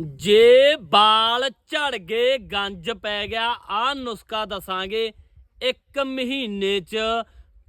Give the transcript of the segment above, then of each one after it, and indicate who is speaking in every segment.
Speaker 1: ਜੇ ਬਾਲ ਝੜ ਗਏ, ਗੰਜ ਪੈ ਗਿਆ ਆ ਨੁਸਖਾ ਦੱਸਾਂਗੇ, ਇੱਕ ਮਹੀਨੇ ਚ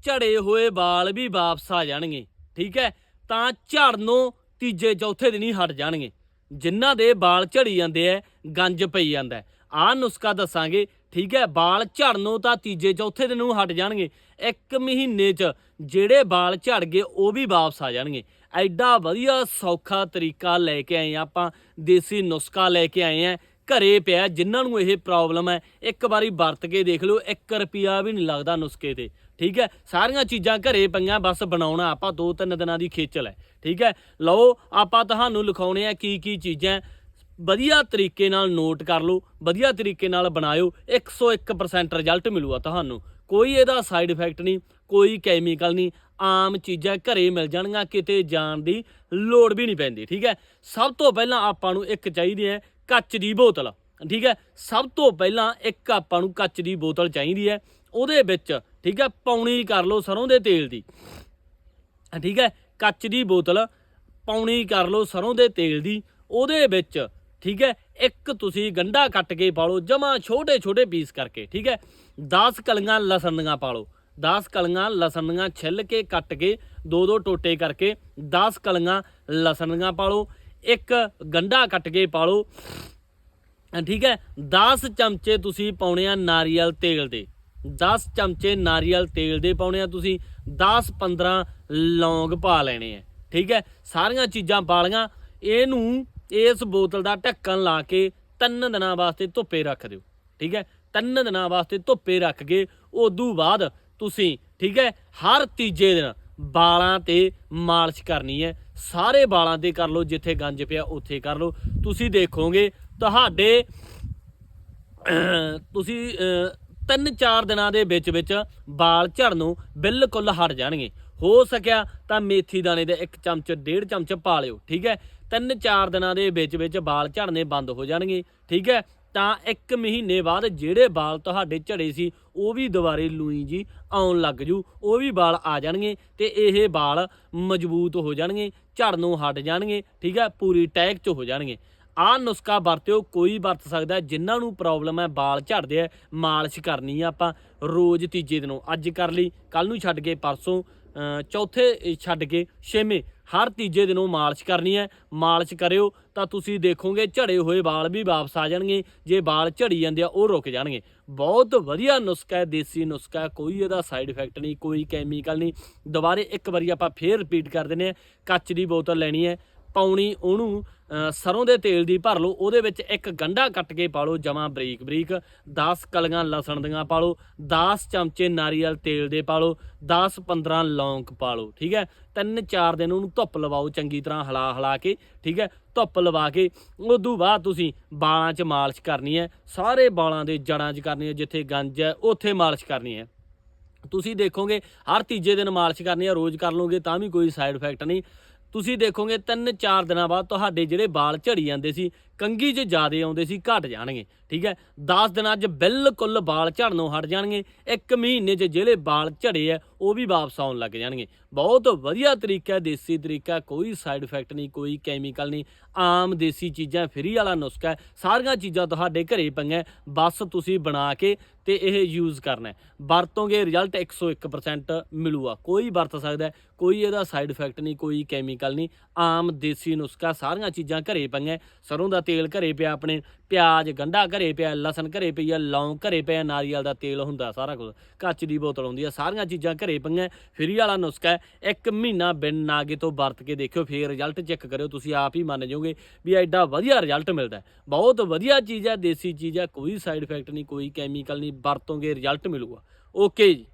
Speaker 1: ਝੜੇ ਹੋਏ ਬਾਲ ਵੀ ਵਾਪਸ ਆ ਜਾਣਗੇ, ਠੀਕ ਹੈ? ਤਾਂ ਝੜਨੋਂ ਤੀਜੇ ਚੌਥੇ ਦਿਨ ਹੀ ਹਟ ਜਾਣਗੇ। ਜਿਨ੍ਹਾਂ ਦੇ ਬਾਲ ਝੜੀ ਜਾਂਦੇ ਐ, ਗੰਜ ਪਈ ਜਾਂਦਾ ਆ ਨੁਸਖਾ ਦੱਸਾਂਗੇ, ਠੀਕ ਹੈ? ਬਾਲ ਝੜਨੋਂ ਤਾਂ ਤੀਜੇ ਚੌਥੇ ਦਿਨ ਨੂੰ ਹਟ ਜਾਣਗੇ। ਇੱਕ ਮਹੀਨੇ ਚ ਜਿਹੜੇ ਬਾਲ ਝੜ ਗਏ, ਉਹ ਵੀ ਵਾਪਸ ਆ ਜਾਣਗੇ। ਐਡਾ ਵਧੀਆ ਸੌਖਾ ਤਰੀਕਾ ਲੈ ਕੇ ਆਏ ਹਾਂ ਆਪਾਂ, ਦੇਸੀ ਨੁਸਖਾ ਲੈ ਕੇ ਆਏ ਆ ਘਰੇ ਪਿਆ, ਜਿਨ੍ਹਾਂ ਨੂੰ ਇਹ ਪ੍ਰੋਬਲਮ ਹੈ, ਇੱਕ ਵਾਰੀ ਵਰਤ ਕੇ ਦੇਖ ਲਓ 1 ਰੁਪਿਆ ਵੀ ਨਹੀਂ ਲੱਗਦਾ ਨੁਸਖੇ ਤੇ। ਠੀਕ ਹੈ? ਸਾਰੀਆਂ ਚੀਜ਼ਾਂ ਘਰੇ ਪਈਆਂ, ਬਸ ਬਣਾਉਣਾ ਆਪਾਂ ਦੋ ਤਿੰਨ ਦਿਨਾਂ ਦੀ ਖੇਚਲ ਹੈ। ਠੀਕ ਹੈ? ਲਓ, ਆਪਾਂ ਤੁਹਾਨੂੰ ਲਿਖਾਉਣੇ ਆ ਕੀ ਕੀ ਚੀਜ਼ਾਂ। ਵਧੀਆ ਤਰੀਕੇ ਨਾਲ ਨੋਟ ਕਰ ਲਓ, ਵਧੀਆ ਤਰੀਕੇ ਨਾਲ ਬਣਾਇਓ 101% ਰਿਜ਼ਲਟ ਮਿਲੂਗਾ ਤੁਹਾਨੂੰ। ਕੋਈ ਇਹਦਾ ਸਾਈਡ ਇਫੈਕਟ ਨਹੀਂ, ਕੋਈ ਕੈਮੀਕਲ ਨਹੀਂ, ਆਮ ਚੀਜ਼ਾਂ ਘਰੇ ਮਿਲ ਜਾਣਗੀਆਂ, ਕਿਤੇ ਜਾਣ ਦੀ ਲੋੜ ਵੀ ਨਹੀਂ ਪੈਂਦੀ, ਠੀਕ ਹੈ? ਸਭ ਤੋਂ ਪਹਿਲਾਂ ਆਪਾਂ ਨੂੰ ਇੱਕ ਚਾਹੀਦੀ ਹੈ ਕੱਚ ਦੀ ਬੋਤਲ, ਠੀਕ ਹੈ? ਸਭ ਤੋਂ ਪਹਿਲਾਂ ਇੱਕ ਆਪਾਂ ਨੂੰ ਕੱਚ ਦੀ ਬੋਤਲ ਚਾਹੀਦੀ ਹੈ, ਉਹਦੇ ਵਿੱਚ, ਠੀਕ ਹੈ? ਪੌਣੀ ਕਰ ਲਓ ਸਰੋਂ ਦੇ ਤੇਲ ਦੀ, ਠੀਕ ਹੈ? ਕੱਚ ਦੀ ਬੋਤਲ ਪੌਣੀ ਕਰ ਲਓ ਸਰੋਂ ਦੇ ਤੇਲ ਦੀ, ਉਹਦੇ ਵਿੱਚ ਠੀਕ ਹੈ? ਇੱਕ ਤੁਸੀਂ ਗੰਢਾ ਕੱਟ ਕੇ ਪਾ ਲਓ ਜਮਾ ਛੋਟੇ ਛੋਟੇ ਪੀਸ ਕਰਕੇ, ਠੀਕ ਹੈ? 10 ਕਲੀਆਂ ਲਸਣ ਦੀਆਂ ਪਾ ਲਓ 10 ਕਲੀਆਂ ਲਸਣ ਦੀਆਂ ਛਿੱਲ ਕੇ ਕੱਟ ਕੇ, ਦੋ ਦੋ ਟੋਟੇ ਕਰਕੇ 10 ਕਲੀਆਂ ਲਸਣ ਦੀਆਂ ਪਾ ਲਓ ਇੱਕ ਗੰਢਾ ਕੱਟ ਕੇ ਪਾ ਲਓ ਠੀਕ ਹੈ? 10 ਚਮਚੇ ਤੁਸੀਂ ਪਾਉਣੇ ਆ ਨਾਰੀਅਲ ਤੇਲ ਦੇ। 10 ਚਮਚੇ ਨਾਰੀਅਲ ਤੇਲ ਦੇ ਪਾਉਣੇ ਆ ਤੁਸੀਂ। 10 15 ਲੌਂਗ ਪਾ ਲੈਣੇ ਆ। ਠੀਕ ਹੈ? ਸਾਰੀਆਂ ਚੀਜ਼ਾਂ ਪਾ ਲਈਆਂ। ਇਹਨੂੰ ਇਸ ਬੋਤਲ ਦਾ ਢੱਕਣ ਲਾ ਕੇ ਤਿੰਨ ਦਿਨਾਂ ਵਾਸਤੇ ਧੁੱਪੇ ਰੱਖ ਦਿਓ ਠੀਕ ਹੈ? ਤਿੰਨ ਦਿਨਾਂ ਵਾਸਤੇ ਧੁੱਪੇ ਰੱਖ ਕੇ ਉਦੋਂ ਬਾਅਦ ਤੁਸੀਂ ਠੀਕ ਹੈ? ਹਰ ਤੀਜੇ ਦਿਨ ਬਾਲਾਂ ਤੇ ਮਾਲਿਸ਼ ਕਰਨੀ ਹੈ। ਸਾਰੇ ਵਾਲਾਂ ਤੇ ਕਰ ਲਓ ਜਿੱਥੇ ਗੰਜ ਪਿਆ ਉੱਥੇ ਕਰ ਲਓ। ਤੁਸੀਂ ਦੇਖੋਗੇ ਤੁਹਾਡੇ ਤੁਸੀਂ ਅਹ, ਤਿੰਨ ਚਾਰ ਦਿਨਾਂ ਦੇ ਵਿੱਚ ਵਿੱਚ ਵਾਲ ਝੜਨੋਂ ਬਿਲਕੁਲ ਹਟ ਜਾਣਗੇ। ਹੋ ਸਕਿਆ, ਤਾਂ ਮੇਥੀ ਦਾਣੇ ਦੇ ਇੱਕ ਚਮਚ, ਡੇਢ ਚਮਚ ਪਾ ਲਿਓ, ਠੀਕ ਹੈ? ਤਿੰਨ ਚਾਰ ਦਿਨਾਂ ਦੇ ਵਿੱਚ ਵਿੱਚ ਵਾਲ ਝੜਨੇ ਬੰਦ ਹੋ ਜਾਣਗੇ, ਠੀਕ ਹੈ? ਤਾਂ ਇੱਕ ਮਹੀਨੇ ਬਾਅਦ ਜਿਹੜੇ ਵਾਲ ਤੁਹਾਡੇ ਝੜੇ ਸੀ, ਉਹ ਵੀ ਦੁਬਾਰੇ ਲੂਈ ਜੀ ਆਉਣ ਲੱਗ ਜੂ, ਉਹ ਵੀ ਵਾਲ ਆ ਜਾਣਗੇ ਤੇ ਇਹ ਵਾਲ ਮਜ਼ਬੂਤ ਹੋ ਜਾਣਗੇ, ਝੜਨੋਂ ਹਟ ਜਾਣਗੇ, ਠੀਕ ਹੈ? ਪੂਰੀ ਟੈਕ ਚ ਹੋ ਜਾਣਗੇ। ਆਹ ਨੁਸਖਾ ਵਰਤਿਓ ਕੋਈ ਵਰਤ ਸਕਦਾ ਹੈ। ਜਿਨ੍ਹਾਂ ਨੂੰ ਪ੍ਰੋਬਲਮ ਹੈ ਵਾਲ ਝੜਦੇ ਆ ਮਾਲਿਸ਼ ਕਰਨੀ ਆ ਆਪਾਂ ਰੋਜ਼ ਤੀਜੇ ਦਿਨੋਂ। ਅੱਜ ਕਰ ਲਈ ਕੱਲ ਨੂੰ ਛੱਡ ਕੇ ਪਰਸੋਂ ਚੌਥੇ ਛੱਡ ਕੇ ਛੇਵੇਂ, ਹਰ ਤੀਜੇ ਦਿਨ ਉਹ ਮਾਲਿਸ਼ ਕਰਨੀ ਹੈ। ਮਾਲਿਸ਼ ਕਰਿਓ ਤਾਂ ਤੁਸੀਂ ਦੇਖੋਗੇ ਝੜੇ ਹੋਏ ਵਾਲ ਵੀ ਵਾਪਸ ਆ ਜਾਣਗੇ। ਜੇ ਵਾਲ ਝੜੀ ਜਾਂਦੇ ਆ, ਉਹ ਰੁਕ ਜਾਣਗੇ। ਬਹੁਤ ਵਧੀਆ ਨੁਸਖਾ ਹੈ, ਦੇਸੀ ਨੁਸਖਾ ਕੋਈ ਇਹਦਾ ਸਾਈਡ ਇਫੈਕਟ ਨਹੀਂ, ਕੋਈ ਕੈਮੀਕਲ ਨਹੀਂ। ਦੁਬਾਰੇ ਇੱਕ ਵਾਰੀ ਆਪਾਂ ਫੇਰ ਰਿਪੀਟ ਕਰ ਦਿੰਦੇ ਆ ਕੱਚ ਦੀ ਬੋਤਲ ਲੈਣੀ ਹੈ, ਪਾਉਣੀ ਉਹਨੂੰ ਸਰੋਂ ਦੇ ਤੇਲ ਦੀ ਭਰ ਲਓ, ਉਹਦੇ ਵਿੱਚ ਇੱਕ ਗੰਢਾ ਕੱਟ ਕੇ ਪਾ ਲਓ, ਜਮਾ ਬਰੀਕ ਬਰੀਕ। 10 ਕਲੀਆਂ ਲਸਣ ਦੀਆਂ ਪਾ ਲਓ 10 ਚਮਚੇ ਨਾਰੀਅਲ ਤੇਲ ਦੇ ਪਾ ਲਓ 10 15 ਲੌਂਗ ਪਾ ਲਓ, ਠੀਕ ਹੈ? ਤਿੰਨ ਚਾਰ ਦਿਨ ਉਹਨੂੰ ਧੁੱਪ ਲਵਾਓ ਚੰਗੀ ਤਰ੍ਹਾਂ ਹਲਾ ਹਲਾ ਕੇ, ਠੀਕ ਹੈ? ਧੁੱਪ ਲਵਾ ਕੇ, ਉਦੋਂ ਬਾਅਦ ਤੁਸੀਂ ਬਾਲਾਂ 'ਚ ਮਾਲਿਸ਼ ਕਰਨੀ ਹੈ, ਸਾਰੇ ਬਾਲਾਂ ਦੇ ਜੜਾਂ 'ਚ ਕਰਨੀ ਹੈ, ਜਿੱਥੇ ਗੰਜ ਹੈ, ਉੱਥੇ ਮਾਲਿਸ਼ ਕਰਨੀ ਹੈ। ਤੁਸੀਂ ਦੇਖੋਗੇ ਹਰ ਤੀਜੇ ਦਿਨ ਮਾਲਿਸ਼ ਕਰਨੀ ਹੈ, ਰੋਜ਼ ਕਰ ਲਓਗੇ, ਤਾਂ ਵੀ ਕੋਈ ਸਾਈਡ ਇਫੈਕਟ ਨਹੀਂ। ਤੁਸੀਂ ਦੇਖੋਗੇ ਤਿੰਨ ਚਾਰ ਦਿਨਾਂ ਬਾਅਦ ਤੁਹਾਡੇ ਜਿਹੜੇ ਵਾਲ ਝੜੀ ਜਾਂਦੇ ਸੀ ਕੰਗੀ 'ਚ ਜ਼ਿਆਦੇ ਆਉਂਦੇ ਸੀ, ਘਟ ਜਾਣਗੇ, ਠੀਕ ਹੈ? 10 ਦਿਨਾਂ 'ਚ ਬਿਲਕੁਲ ਵਾਲ ਝੜਨੋਂ ਹਟ ਜਾਣਗੇ, ਇੱਕ ਮਹੀਨੇ 'ਚ ਜਿਹੜੇ ਵਾਲ ਝੜੇ ਆ, ਉਹ ਵੀ ਵਾਪਸ ਆਉਣ ਲੱਗ ਜਾਣਗੇ। ਬਹੁਤ ਵਧੀਆ ਤਰੀਕਾ ਦੇਸੀ ਤਰੀਕਾ, ਕੋਈ ਸਾਈਡ ਇਫੈਕਟ ਨਹੀਂ, ਕੋਈ ਕੈਮੀਕਲ ਨਹੀਂ, ਆਮ ਦੇਸੀ ਚੀਜ਼ਾਂ ਫਰੀ ਵਾਲਾ ਨੁਸਖਾ ਸਾਰੀਆਂ ਚੀਜ਼ਾਂ ਤੁਹਾਡੇ ਘਰੇ ਪਈਆਂ ਬਸ ਤੁਸੀਂ ਬਣਾ ਕੇ ਤੇ ਇਹ ਯੂਜ਼ ਕਰਨਾ ਵਰਤੋਂਗੇ ਰਿਜ਼ਲਟ 101% ਮਿਲੂਗਾ, ਕੋਈ ਵਰਤ ਸਕਦਾ ਕੋਈ ਇਹਦਾ ਸਾਈਡ ਇਫੈਕਟ ਨਹੀਂ, ਕੋਈ ਕੈਮੀਕਲ ਨਹੀਂ, ਆਮ ਦੇਸੀ ਨੁਸਖਾ ਸਾਰੀਆਂ ਚੀਜ਼ਾਂ ਘਰੇ ਪਈਆਂ ਸਰੋਂ ਦਾ ਤੇਲ ਘਰੇ ਪਿਆ ਆਪਣੇ, ਪਿਆਜ਼ ਗੰਢਾ ਘਰੇ ਪਿਆ, ਲਸਣ ਘਰੇ ਪਈ ਆ, ਲੌਂਗ ਘਰੇ ਪਿਆ, ਨਾਰੀਅਲ ਦਾ ਤੇਲ ਹੁੰਦਾ ਸਾਰਾ ਕੁਝ। ਕੱਚ ਦੀ ਬੋਤਲ ਹੁੰਦੀ ਆ, ਸਾਰੀਆਂ ਚੀਜ਼ਾਂ ਘਰੇ ਪਈਆਂ, ਫਰੀ ਵਾਲਾ ਨੁਸਖਾ ਇੱਕ ਮਹੀਨਾ ਬਿਨ ਨਾਗੇ ਤੋਂ ਵਰਤ ਕੇ ਦੇਖਿਓ, ਫੇਰ ਰਿਜ਼ਲਟ ਚੈੱਕ ਕਰਿਓ, ਤੁਸੀਂ ਆਪ ਹੀ ਮੰਨ ਜਾਓਗੇ ਵੀ ਐਡਾ ਵਧੀਆ ਰਿਜ਼ਲਟ ਮਿਲਦਾ ਬਹੁਤ ਵਧੀਆ ਚੀਜ਼ ਹੈ, ਦੇਸੀ ਚੀਜ਼ ਹੈ, ਕੋਈ ਸਾਈਡ ਇਫੈਕਟ ਨਹੀਂ, ਕੋਈ ਕੈਮੀਕਲ ਨਹੀਂ, ਵਰਤੋਂਗੇ ਰਿਜ਼ਲਟ ਮਿਲੂਗਾ। ਓਕੇ ਜੀ।